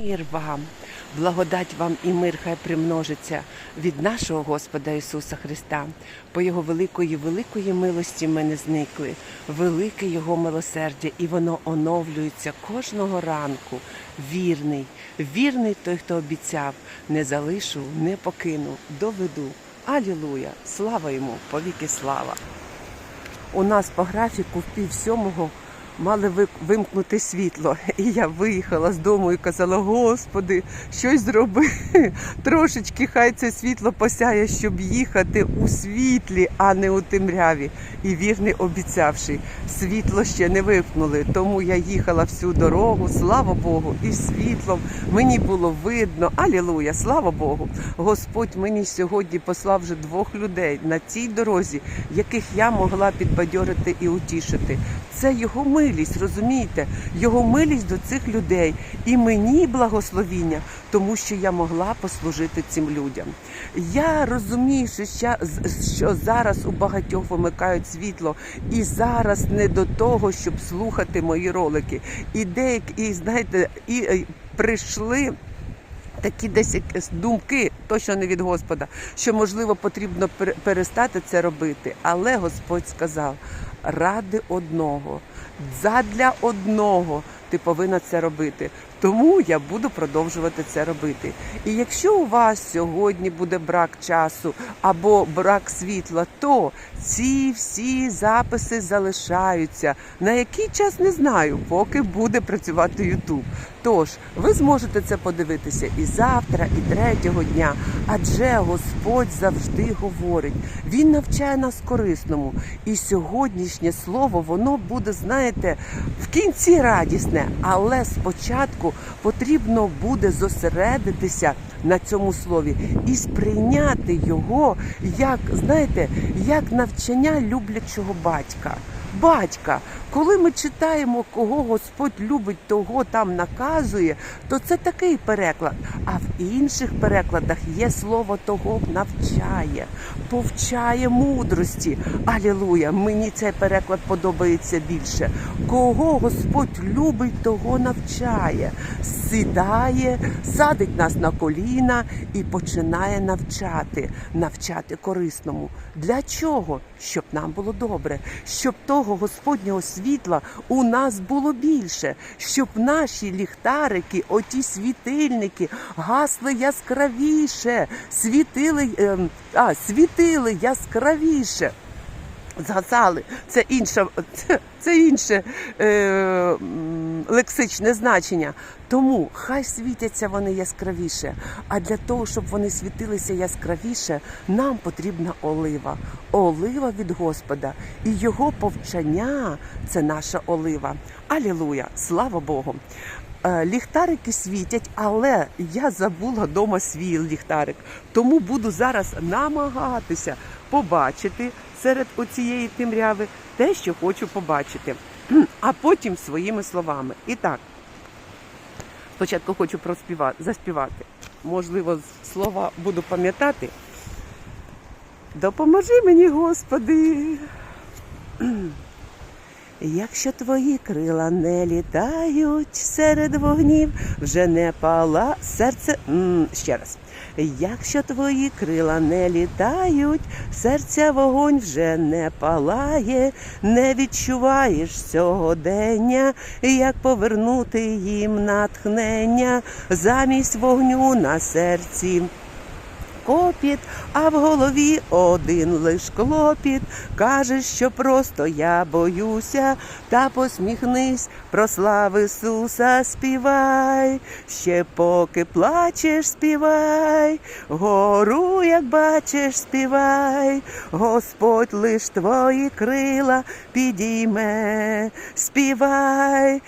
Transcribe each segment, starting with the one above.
Мир вам, благодать вам і мир хай примножиться від нашого Господа Ісуса Христа. По Його великої, великої милості ми не зникли, велике Його милосердя, і воно оновлюється кожного ранку. Вірний, вірний той, хто обіцяв, не залишу, не покину, доведу. Алілуя! Слава йому, повіки слава! У нас по графіку в пів сьомого мали ви- вимкнути світло. І я виїхала з дому і казала: Господи, щось зроби. Трошечки хай це світло посяє, щоб їхати у світлі, а не у темряві. І вірний обіцявши, світло ще не вимкнули. Тому я їхала всю дорогу, слава Богу, і світлом мені було видно. Алілуя, слава Богу. Господь мені сьогодні послав вже двох людей на цій дорозі, яких я могла підбадьорити і утішити. Це його милість, розумієте? Його милість до цих людей і мені благословіння, тому що я могла послужити цим людям. Я розумію, що, зараз у багатьох вимикають світло, і зараз не до того, щоб слухати мої ролики. І деякі, знаєте, і е, прийшли такі десь думки, точно не від Господа, що можливо потрібно перестати це робити. Але Господь сказав: ради одного, задля одного ти повинна це робити. Тому я буду продовжувати це робити. І якщо у вас сьогодні буде брак часу або брак світла, то ці всі записи залишаються. На який час не знаю, поки буде працювати Ютуб. Тож ви зможете це подивитися і завтра, і третього дня. Адже Господь завжди говорить. Він навчає нас корисному. І сьогоднішнє слово воно буде, знаєте, в кінці радісне, але спочатку потрібно буде зосередитися на цьому слові і сприйняти його як, знаєте, як навчання люблячого батька. Батька, коли ми читаємо, кого Господь любить, того там наказує, то це такий переклад. А в інших перекладах є слово того навчає, повчає мудрості. Алілуя! Мені цей переклад подобається більше. Кого Господь любить, того навчає, сідає, садить нас на коліна і починає навчати, навчати корисному. Для чого? Щоб нам було добре, щоб того Господнього світла у нас було більше, щоб наші ліхтарики, оті світильники, гасли яскравіше, світили, ем, а, світили яскравіше. Згасали. Це інше, це, це інше е, лексичне значення. Тому хай світяться вони яскравіше. А для того, щоб вони світилися яскравіше, нам потрібна олива. Олива від Господа. І його повчання це наша олива. Алілуя! Слава Богу! Е, Ліхтарики світять, але я забула вдома свій ліхтарик. Тому буду зараз намагатися побачити серед оцієї темряви те, що хочу побачити, а потім своїми словами. І так, спочатку хочу заспівати. Можливо, слова буду пам'ятати. Допоможи мені, Господи. Якщо твої крила не літають серед вогнів, вже не пала серце. Ще раз. Якщо твої крила не літають, серця вогонь вже не палає, не відчуваєш сьогодення, як повернути їм натхнення замість вогню на серці копіт, а в голові один лиш клопіт. Кажеш, що просто я боюся, та посміхнись, про слав Ісуса співай, ще поки плачеш, співай, гору, як бачиш, співай, Господь лиш твої крила підійме, співай.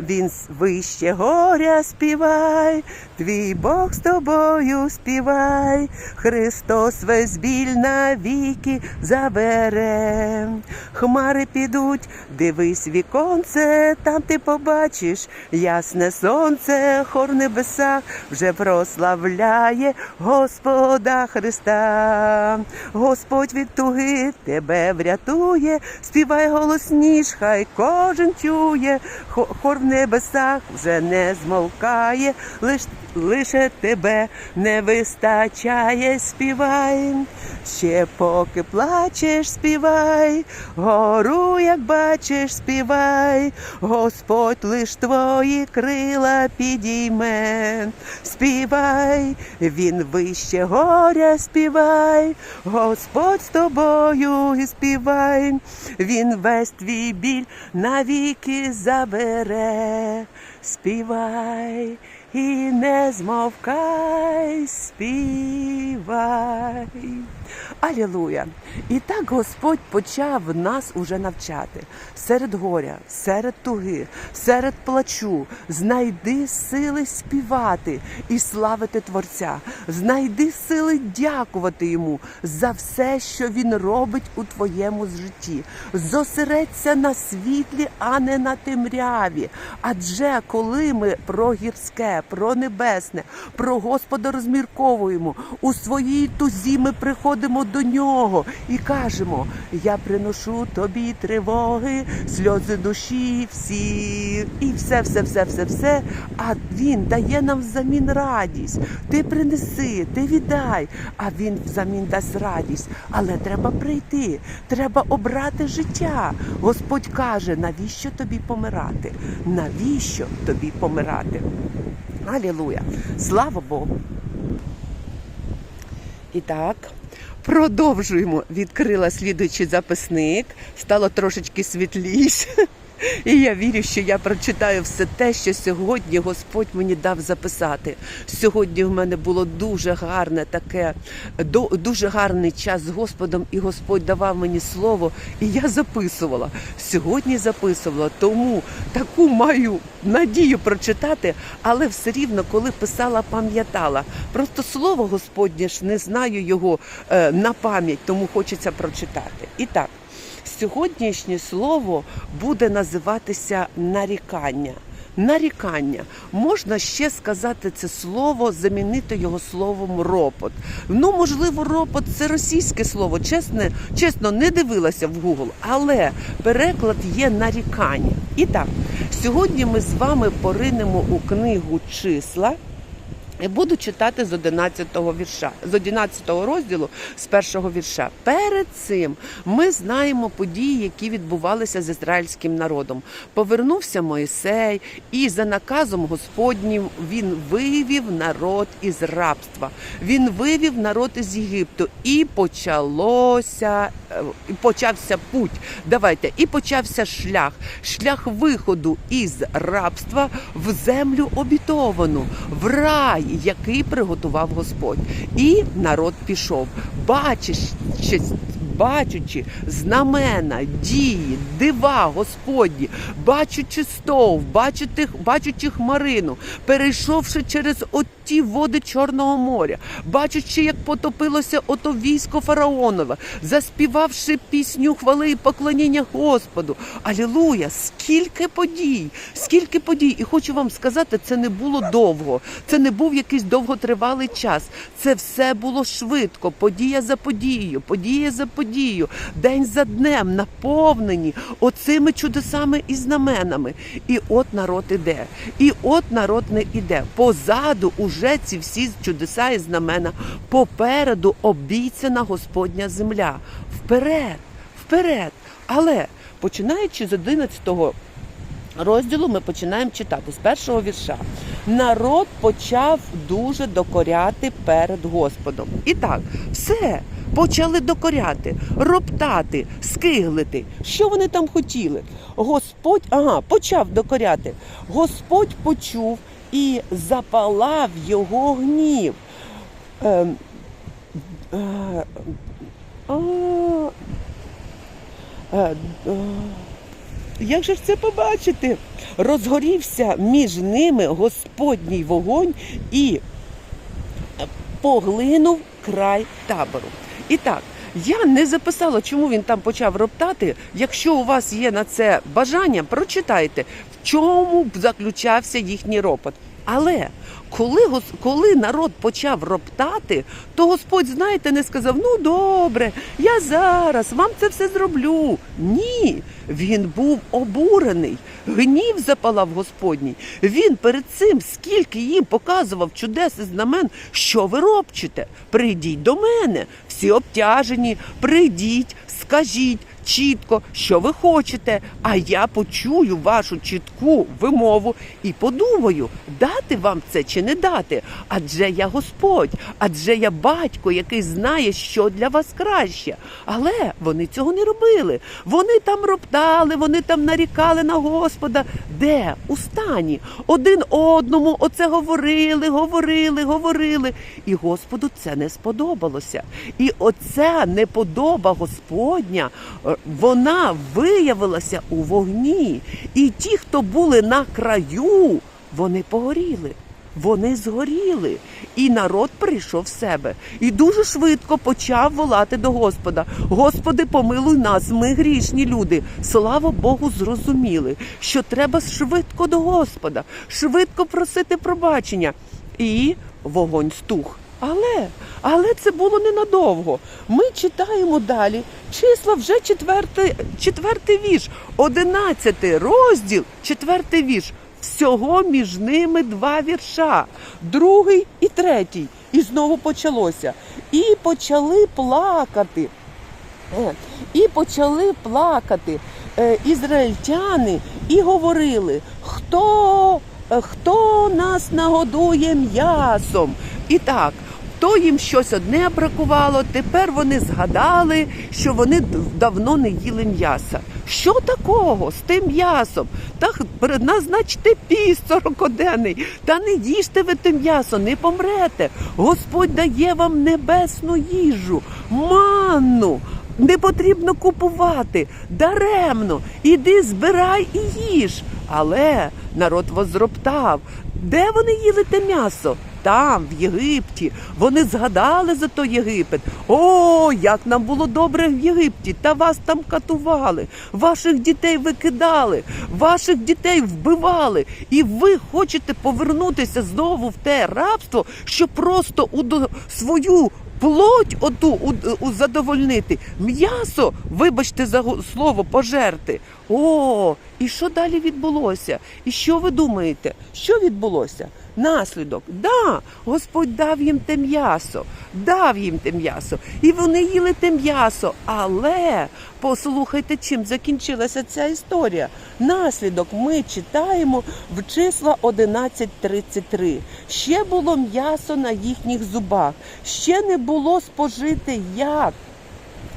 Він вище горя співай, твій Бог з тобою співай, Христос весь біль навіки забере. Хмари підуть, дивись віконце, там ти побачиш ясне сонце, хор в небесах вже прославляє Господа Христа. Господь від туги тебе врятує, співай голосніш, хай кожен чує. Співає, хор в небесах вже не змовкає, лиш, лише тебе не вистачає, співай. Ще поки плачеш, співай, гору, як бачиш, співай, Господь лиш твої крила підійме, співай, він вище горя співай, Господь з тобою і співай, він весь твій біль навіки забере, співай. І не змовкай, співай. Алілуя! І так Господь почав нас уже навчати серед горя, серед туги, серед плачу. Знайди сили співати і славити Творця. Знайди сили дякувати йому за все, що він робить у твоєму житті. Зосередься на світлі, а не на темряві. Адже коли ми про гірське, про небесне, про Господа розмірковуємо, у своїй тузі ми приходимо до нього і кажемо: Я приношу тобі тривоги, сльози душі всі, і все, все, все, все, все. А він дає нам взамін радість. Ти принеси, ти віддай, а він взамін дасть радість. Але треба прийти, треба обрати життя. Господь каже, навіщо тобі помирати? Навіщо тобі помирати? Алілуя! Слава Богу! І так, продовжуємо. Відкрила слідуючий записник, стало трошечки світліше. І я вірю, що я прочитаю все те, що сьогодні Господь мені дав записати. Сьогодні в мене було дуже гарне таке, дуже гарний час з Господом, і Господь давав мені слово, і я записувала. Сьогодні записувала, тому таку маю надію прочитати, але все рівно, коли писала, пам'ятала. Просто слово Господнє ж не знаю його е, на пам'ять, тому хочеться прочитати. І так. Сьогоднішнє слово буде називатися нарікання. Нарікання можна ще сказати це слово, замінити його словом ропот. Ну, можливо, ропот це російське слово. Чесно, чесно, не дивилася в Google, але переклад є нарікання. І так, сьогодні ми з вами поринемо у книгу числа. Буду читати з 11-го вірша, з 11-го розділу, з першого вірша. Перед цим ми знаємо події, які відбувалися з ізраїльським народом. Повернувся Моїсей, і за наказом Господнім він вивів народ із рабства. Він вивів народ із Єгипту, і почалося, е, почався путь. Давайте, і почався шлях, шлях виходу із рабства в землю обітовану, в рай, який приготував Господь. І народ пішов, бачиш, Бачучи знамена, дії, дива Господні, бачучи стов, бачучи, бачучи хмарину, перейшовши через оті води Чорного моря, бачачи, як потопилося ото військо фараонове, заспівавши пісню хвали і поклоніння Господу. Алілуя! Скільки подій, скільки подій! І хочу вам сказати, це не було довго, це не був якийсь довготривалий час. Це все було швидко, подія за подією, подія за подією, день за днем, наповнені оцими чудесами і знаменами. І от народ іде. І от народ не іде. Позаду уже ці всі чудеса і знамена. Попереду обіцяна Господня земля. Вперед, вперед. Але починаючи з 11-го розділу, ми починаємо читати з першого вірша. Народ почав дуже докоряти перед Господом. І так, все. Почали докоряти, роптати, скиглити. Що вони там хотіли? Господь, ага, почав докоряти. Господь почув і запалав його гнів. Ем, е, е, е, як же ж це побачити? Розгорівся між ними Господній вогонь і поглинув край табору. І так, я не записала, чому він там почав роптати. Якщо у вас є на це бажання, прочитайте, чому б заключався їхній ропот. Але коли, коли народ почав роптати, то Господь, знаєте, не сказав: ну добре, я зараз вам це все зроблю. Ні, він був обурений, гнів запалав Господній. Він перед цим, скільки їм показував чудес і знамен, що ви робчите? Прийдіть до мене, всі обтяжені, прийдіть, скажіть чітко, що ви хочете, а я почую вашу чітку вимову і подумаю, дати вам це чи не дати. Адже я Господь, адже я батько, який знає, що для вас краще. Але вони цього не робили. Вони там роптали, вони там нарікали на Господа. Де? У стані. Один одному оце говорили, говорили, говорили. І Господу це не сподобалося. І оця неподоба Господня, е, вона виявилася у вогні. І ті, хто були на краю, вони погоріли. Вони згоріли, і народ прийшов в себе і дуже швидко почав волати до Господа. Господи, помилуй нас, ми грішні люди. Слава Богу, зрозуміли, що треба швидко до Господа, швидко просити пробачення. І вогонь стух. Але, але це було ненадовго. Ми читаємо далі. Числа вже четвертий, четвертий вірш, одинадцятий розділ, четвертий вірш. Всього між ними два вірша, другий і третій. І знову почалося. І почали плакати. Е, І почали плакати е, ізраїльтяни і говорили, хто, е, хто нас нагодує м'ясом. І так, то їм щось одне бракувало, тепер вони згадали, що вони давно не їли м'яса. Що такого з тим м'ясом? Та х- перед нас, піст сорокоденний. Та не їжте ви те м'ясо, не помрете. Господь дає вам небесну їжу, манну. Не потрібно купувати даремно. Іди збирай і їж. Але народ возроптав. Де вони їли те м'ясо? Там, в Єгипті. Вони згадали за той Єгипет. О, як нам було добре в Єгипті, та вас там катували, ваших дітей викидали, ваших дітей вбивали. І ви хочете повернутися знову в те рабство, щоб просто удо- свою плоть оту у, у задовольнити, м'ясо, вибачте за слово, пожерти. О, і що далі відбулося? І що ви думаєте? Що відбулося? Наслідок, да, Господь дав їм те м'ясо, дав їм те м'ясо, і вони їли те м'ясо. Але послухайте, чим закінчилася ця історія. Наслідок ми читаємо в числа 11.33. Ще було м'ясо на їхніх зубах, ще не було спожити як.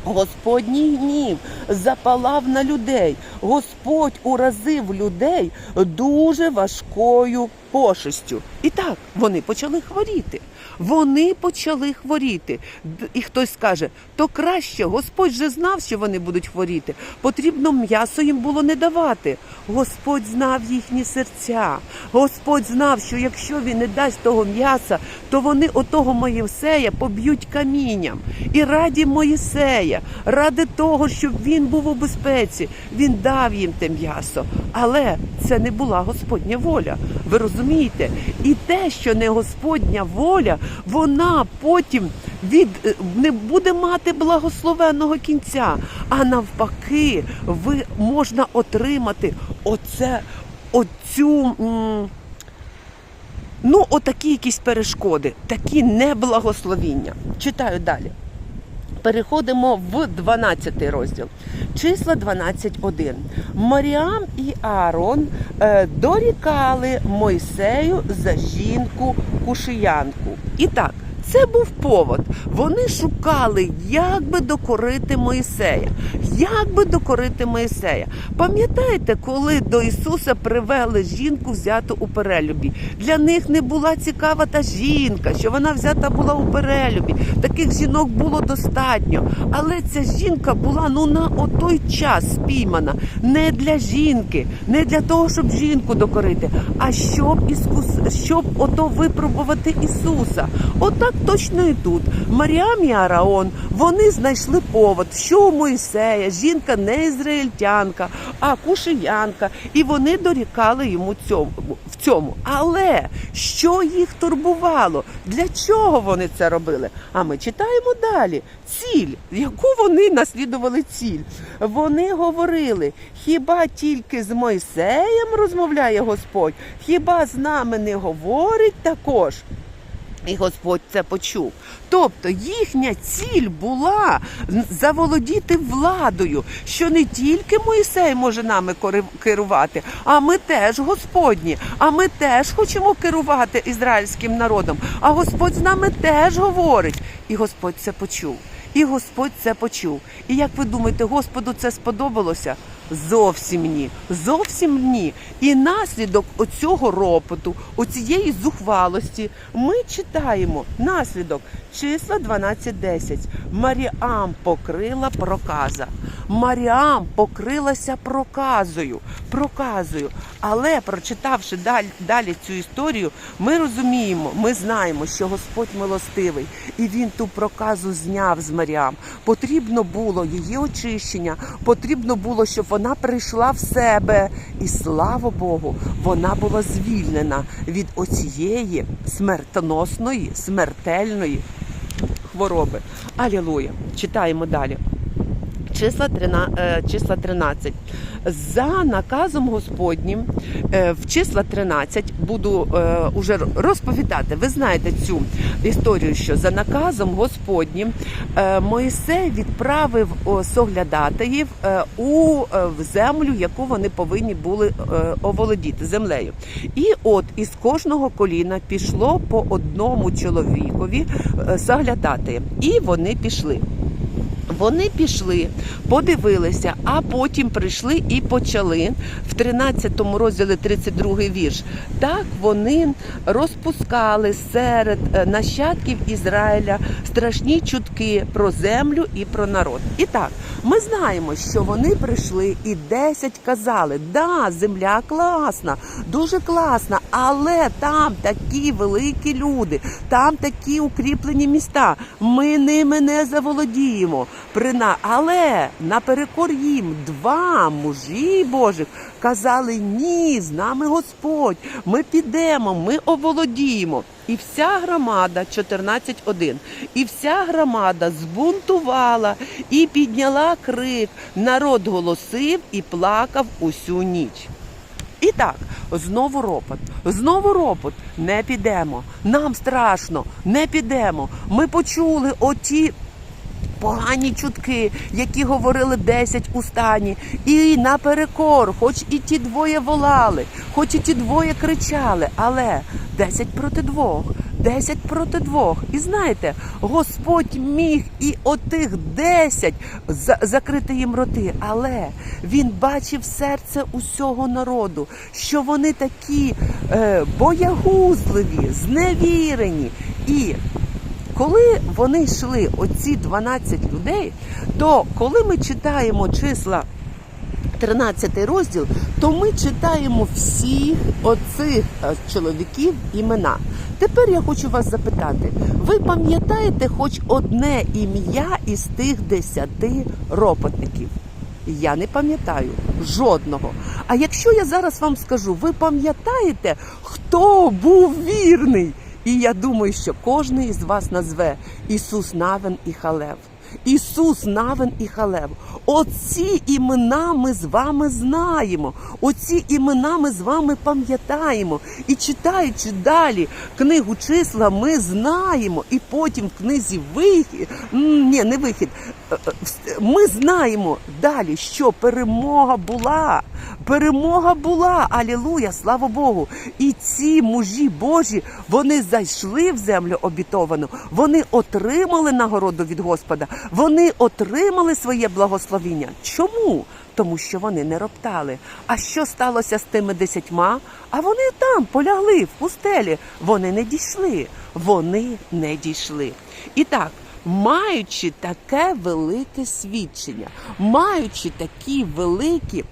Господній гнів запалав на людей. Господь уразив людей дуже важкою пошестю. І так вони почали хворіти. Вони почали хворіти. І хтось скаже, то краще, Господь же знав, що вони будуть хворіти. Потрібно м'ясо їм було не давати. Господь знав їхні серця. Господь знав, що якщо він не дасть того м'яса, то вони отого Моїсея поб'ють камінням. І раді Моїсея, ради того, щоб він був у безпеці, він дав їм те м'ясо. Але це не була Господня воля. Ви розумієте? І те, що не Господня воля, вона потім від е, не буде мати благословенного кінця. А навпаки, ви можна отримати оце, оцю. Ну, отакі якісь перешкоди, такі неблагословіння. Читаю далі. Переходимо в 12 розділ. Числа 12.1. Маріам і Аарон е, дорікали Мойсею за жінку кушиянку. І так, це був повод. Вони шукали, як би докорити Моїсея. Як би докорити Моїсея? Пам'ятаєте, коли до Ісуса привели жінку взяту у перелюбі? Для них не була цікава та жінка, що вона взята була у перелюбі. Таких жінок було достатньо. Але ця жінка була ну на отой час спіймана не для жінки, не для того, щоб жінку докорити, а щоб іскус, щоб ото випробувати Ісуса. Отак Так точно і тут. Маріам і Араон вони знайшли повод, що у Моїсея жінка не ізраїльтянка, а кушиянка, і вони дорікали йому цьому в цьому. Але що їх турбувало? Для чого вони це робили? А ми читаємо далі. Ціль, яку вони наслідували ціль. Вони говорили: хіба тільки з Мойсеєм розмовляє Господь, хіба з нами не говорить також? І Господь це почув. Тобто їхня ціль була заволодіти владою, що не тільки Моїсей може нами керувати, а ми теж Господні, а ми теж хочемо керувати ізраїльським народом. А Господь з нами теж говорить. І Господь це почув. І Господь це почув. І як ви думаєте, Господу це сподобалося? Зовсім ні. Зовсім ні. І наслідок оцього ропоту, оцієї зухвалості, ми читаємо наслідок числа 12.10. Маріам покрила проказа. Маріам покрилася проказою. Проказою. Але прочитавши далі, далі цю історію, ми розуміємо, ми знаємо, що Господь милостивий, і він ту проказу зняв з Маріам. Потрібно було її очищення, потрібно було, щоб вона прийшла в себе. І слава Богу, вона була звільнена від оцієї смертоносної, смертельної хвороби. Алілуя. Читаємо далі. Числа 13, е, числа 13. За наказом Господнім е, в числа 13 буду е, уже розповідати. Ви знаєте цю історію, що за наказом Господнім Моїсей відправив соглядатаїв у землю, яку вони повинні були оволодіти землею. І от із кожного коліна пішло по одному чоловікові соглядатаєм. І вони пішли. Вони пішли, подивилися, а потім прийшли і почали в 13 розділі 32 вірш. Так вони розпускали серед е, нащадків Ізраїля страшні чутки про землю і про народ. І так, ми знаємо, що вони прийшли і 10 казали: да, земля класна, дуже класна, але там такі великі люди, там такі укріплені міста. Ми ними не заволодіємо. Прина... Але наперекор їм два мужі Божих казали: ні, з нами Господь, ми підемо, ми оволодіємо. І вся громада 14.1, і вся громада збунтувала і підняла крик. Народ голосив і плакав усю ніч. І так, знову ропот, знову ропот. Не підемо. Нам страшно, не підемо. Ми почули оті погані чутки, які говорили 10 у стані. І наперекор, хоч і ті двоє волали, хоч і ті двоє кричали, але 10 проти двох. Десять проти двох. І знаєте, Господь міг і отих десять за- закрити їм роти, але він бачив серце усього народу, що вони такі е, боягузливі, зневірені. І коли вони йшли, оці 12 людей, то коли ми читаємо числа 13 розділ, то ми читаємо всіх оцих е, чоловіків імена. Тепер я хочу вас запитати: ви пам'ятаєте хоч одне ім'я із тих десяти ропотників? Я не пам'ятаю жодного. А якщо я зараз вам скажу, ви пам'ятаєте, хто був вірний? І я думаю, що кожен із вас назве Ісус Навин і Халев. Ісус Навин і Халев. Оці імена ми з вами знаємо. Оці імена ми з вами пам'ятаємо. І читаючи далі книгу числа, ми знаємо. І потім в книзі вихід, ні, не вихід. Ми знаємо далі, що перемога була. Перемога була, алілуя, слава Богу. І ці мужі Божі, вони зайшли в землю обітовану, вони отримали нагороду від Господа, вони отримали своє благословіння. Чому? Тому що вони не роптали. А що сталося з тими десятьма? А вони там полягли в пустелі. Вони не дійшли. Вони не дійшли. І так. Маючи таке велике свідчення, маючи такі великі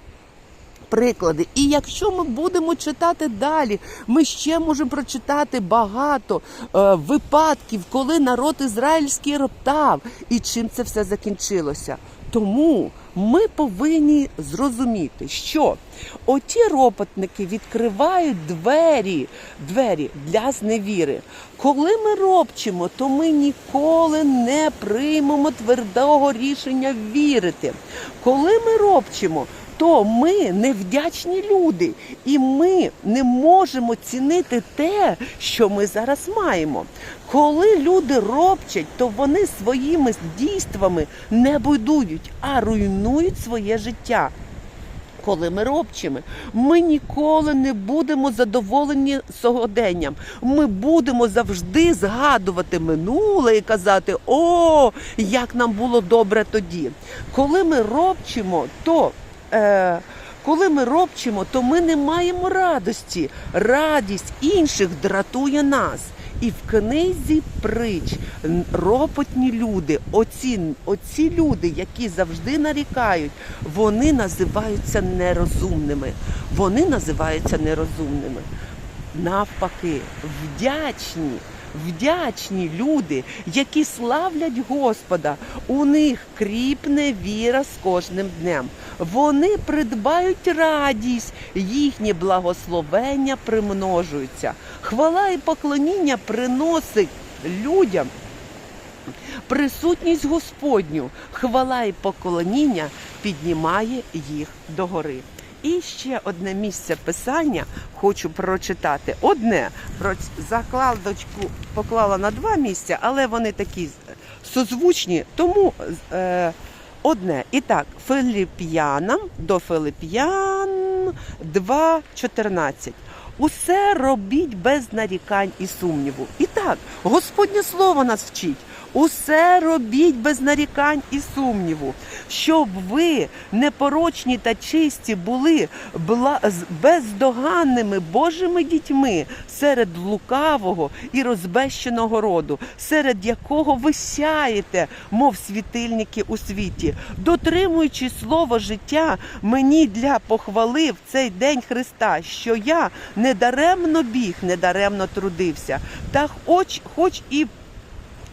приклади. І якщо ми будемо читати далі, ми ще можемо прочитати багато е, випадків, коли народ ізраїльський роптав, і чим це все закінчилося. Тому ми повинні зрозуміти, що оті ропотники відкривають двері, двері для зневіри. Коли ми ропчимо, то ми ніколи не приймемо твердого рішення вірити. Коли ми ропчимо, то ми невдячні люди, і ми не можемо цінити те, що ми зараз маємо. Коли люди ропчать, то вони своїми дійствами не будують, а руйнують своє життя. Коли ми ропчимо, ми ніколи не будемо задоволені сьогоденням. Ми будемо завжди згадувати минуле і казати: О, як нам було добре тоді. Коли ми ропчимо, то е, коли ми ропчимо, то ми не маємо радості. Радість інших дратує нас. І в книзі притч н- ропотні люди, оці, оці люди, які завжди нарікають, вони називаються нерозумними. Вони називаються нерозумними. Навпаки, вдячні, вдячні люди, які славлять Господа. У них кріпне віра з кожним днем. Вони придбають радість, їхні благословення примножуються. Хвала і поклоніння приносить людям присутність Господню, хвала і поклоніння піднімає їх догори. І ще одне місце писання хочу прочитати. Одне про закладочку поклала на два місця, але вони такі созвучні, тому е, одне. І так, Филип'янам до Филип'ян 2.14. Усе робіть без нарікань і сумніву. І так, Господнє слово нас вчить. Усе робіть без нарікань і сумніву, щоб ви непорочні та чисті були бездоганними Божими дітьми серед лукавого і розбещеного роду, серед якого ви сяєте, мов світильники у світі, дотримуючи слово життя мені для похвали в цей день Христа, що я недаремно біг, недаремно трудився, та хоч, хоч і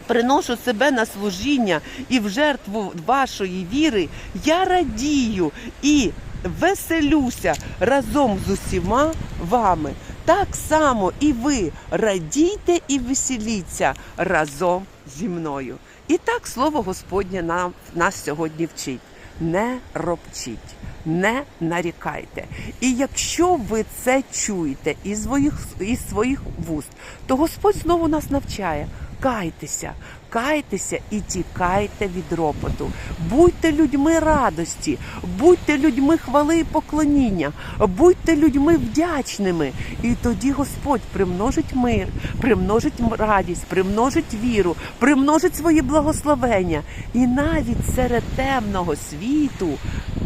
приношу себе на служіння і в жертву вашої віри, я радію і веселюся разом з усіма вами. Так само і ви радійте і веселіться разом зі мною. І так слово Господнє нам нас сьогодні вчить. Не ропчіть. Не нарікайте. І якщо ви це чуєте із своїх, із своїх вуст, то Господь знову нас навчає. Кайтеся, кайтеся і тікайте від ропоту. Будьте людьми радості, будьте людьми хвали і поклоніння, будьте людьми вдячними. І тоді Господь примножить мир, примножить радість, примножить віру, примножить свої благословення. І навіть серед темного світу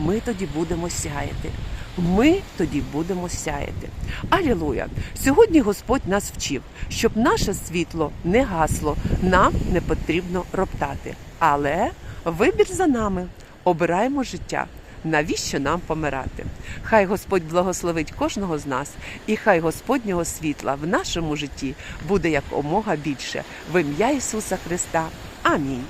ми тоді будемо сяяти. Ми тоді будемо сяяти. Алілуя! Сьогодні Господь нас вчив, щоб наше світло не гасло, нам не потрібно роптати. Але вибір за нами. Обираємо життя. Навіщо нам помирати? Хай Господь благословить кожного з нас, і хай Господнього світла в нашому житті буде якомога більше. В ім'я Ісуса Христа. Амінь.